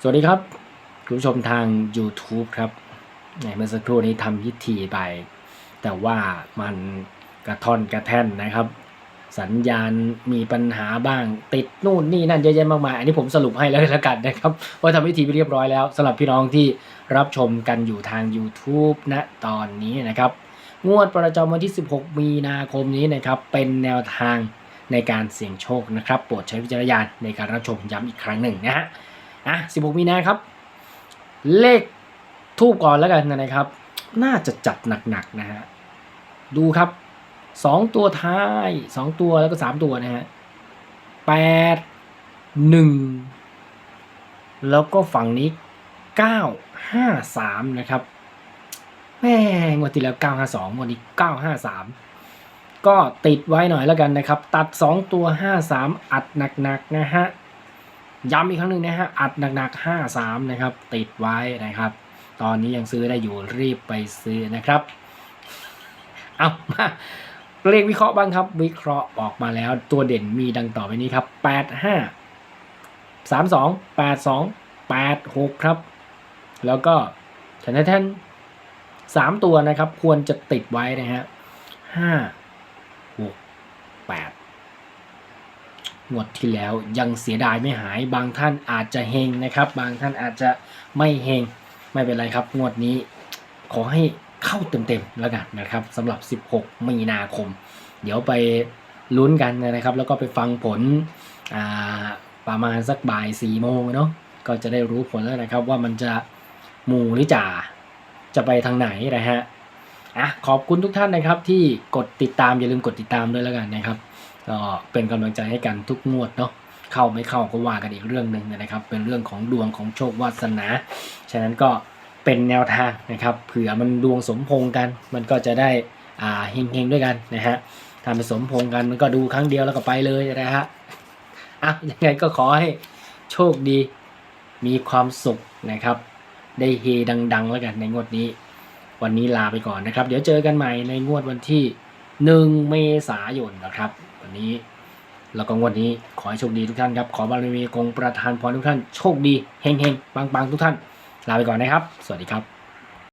สวัสดีครับคุณผู้ชมทาง YouTube ครับเมื่อสักครู่นี้ทำพิธีไป แต่ว่ามันกระท่อนกระแท่นนะครับ สัญญาณมีปัญหาบ้างติดนู่นนี่นั่นเยอะแยะมากมาย อันนี้ผมสรุปให้แล้วแล้วกันนะครับว่าทำพิธีไปเรียบร้อยแล้วสำหรับพี่น้องที่รับชมกันอยู่ทาง YouTube ณตอนนี้นะครับ งวดประจำวันที่ 16 มีนาคมนี้นะครับเป็นแนวทางในการเสี่ยงโชคนะครับ โปรดใช้วิจารณญาณในการรับชมย้ำอีกครั้งหนึ่งนะฮะ อะ 16 มีนาครับ เลขทูบก่อนแล้วกันนะครับ น่าจะจัดหนักๆนะฮะ ดูครับสองตัวท้ายสองตัวแล้วก็สามตัวนะฮะแปดหนึ่งแล้วก็ฝั่งนี้เก้าห้าสามนะครับแม่งวดที่แล้ว 952วันนี้ 953 ก็ติดไว้หน่อยแล้วกันนะครับ ตัด 2 ตัว 53 อัดหนักๆนะฮะ ย้ำอีกครั้งหนึ่งนะฮะ อัดหนักๆ 53 นะครับ ติดไว้นะครับ ตอนนี้ยังซื้อได้อยู่รีบไปซื้อนะครับ เอามาเลขวิเคราะห์บ้างครับ วิเคราะห์ออกมาแล้วตัวเด่นมีดังต่อไปนี้ครับ 85 32 82 86 ครับ แล้วก็แทนแทนสามตัวนะครับ ควรจะติดไว้นะฮะห้าหกแปด งวดที่แล้วยังเสียดายไม่หายบางท่านอาจจะเฮงนะครับ บางท่านอาจจะไม่เฮงไม่เป็นไรครับ งวดนี้ขอให้เข้าเต็มๆแล้วกันนะครับสำหรับ 16 มีนาคม เดี๋ยวไปลุ้นกันนะครับ แล้วก็ไปฟังผลประมาณสักบ่ายสี่โมงเนาะก็จะได้รู้ผลแล้วนะครับว่ามันจะหมู่หรือจ่าจะไปทางไหนนะฮะ อะขอบคุณทุกท่านนะครับที่กดติดตามอย่าลืมกดติดตามด้วยแล้วกันนะครับก็เป็นกำลังใจให้กันทุกงวดเนาะเข้าไม่เข้าก็ว่ากันอีกเรื่องหนึ่งนะครับ เป็นเรื่องของดวงของโชควาสนาฉะนั้นก็เป็นแนวทางนะครับเผื่อมันดวงสมพงกัน มันก็จะได้อ่าเฮงๆด้วยกันนะฮะถ้ามันสมพงกันมันก็ดูครั้งเดียวแล้วก็ไปเลยนะฮะอะยังไงก็ขอให้โชคดีมีความสุขนะครับ ได้เฮดัง ๆ แล้วกันในงวดนี้ วันนี้ลาไปก่อนนะครับ เดี๋ยวเจอกันใหม่ในงวดวันที่ 1 เมษายนนะครับ วันนี้แล้วก็งวดนี้ขอให้โชคดีทุกท่านครับขอบารมีคงประทานพรทุกท่านโชคดีเฮงๆปังๆทุกท่าน ลาไปก่อนนะครับ สวัสดีครับ